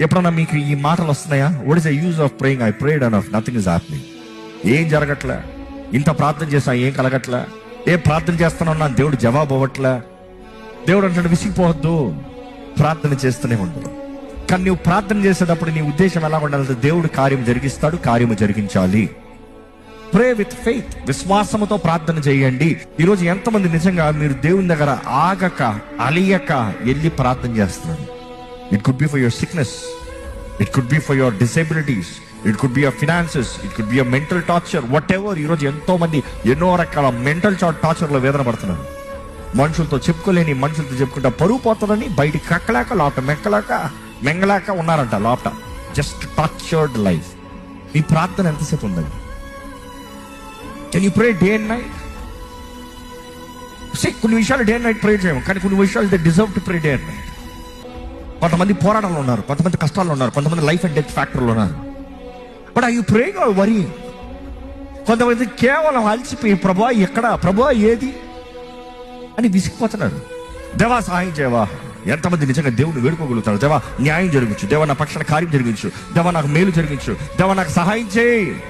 ఎప్పుడన్నా మీకు ఈ మాటలు వస్తున్నాయా? What is the use of praying I prayed and of nothing is happening ఏం జరగట్లే? ఇంత ప్రార్థన చేసా ఏం కలగట్లే? ఏ ప్రార్థన చేస్తానన్నా దేవుడు జవాబు అవ్వట్లే? దేవుడు అంటాడు విసిగిపోవద్దు. ప్రార్థన చేస్తూనే ఉండదు కానీ నువ్వు ప్రార్థన చేసేటప్పుడు నీ ఉద్దేశం ఎలా ఉండాలంటే దేవుడు కార్యం జరిగిస్తాడు కార్యము జరిగించాలి. ప్రే విత్ ఫెయిత్ విశ్వాసముతో ప్రార్థన చేయండి. ఈరోజు ఎంతమంది నిజంగా మీరు దేవుని దగ్గర ఆగక అలియక వెళ్ళి ప్రార్థన చేస్తున్నారు? It could be for your sickness it could be for your disabilities it could be your finances it could be your mental torture whatever ఈరోజు ఎంతో మంది ఎన్నో రకాల మెంటల్ టార్చర్లో వేదన పడుతున్నారు. మనుషులతో చెప్పుకోలేని మనుషులతో చెప్పుకుంటా పరువు పోతుందని బయటికి కక్కలేక లోపట మెక్కలేక మెంగలేక ఉన్నారంట లోపట జస్ట్ టార్చర్డ్ లైఫ్ మీ ప్రార్థన ఎంతసేపు ఉందండి? Can you pray day and night say కొన్ని విషయాలు డే అండ్ నైట్ ప్రే చేయము. కానీ కొన్ని విషయాలు they deserve to pray day and night కొంతమంది పోరాటాలు ఉన్నారు కొంతమంది కష్టాలు ఉన్నారు కొంతమంది లైఫ్ అండ్ డెత్ ఫ్యాక్టర్లు ఉన్నారు. బట్ ఐ యూ ప్రే వరి కొంతమంది కేవలం అలసిపోయి ప్రభా ఎక్కడ? ప్రభా ఏది? అని విసిగిపోతున్నారు. దేవా సహాయం చేయవా? ఎంతమంది నిజంగా దేవుని వేడుకోగలుగుతారు? దేవా న్యాయం జరిగించు. దేవా నా పక్షాన కార్యం జరిగించు. దేవా నాకు మేలు జరిగించు. దేవా నాకు సహాయం చేయి.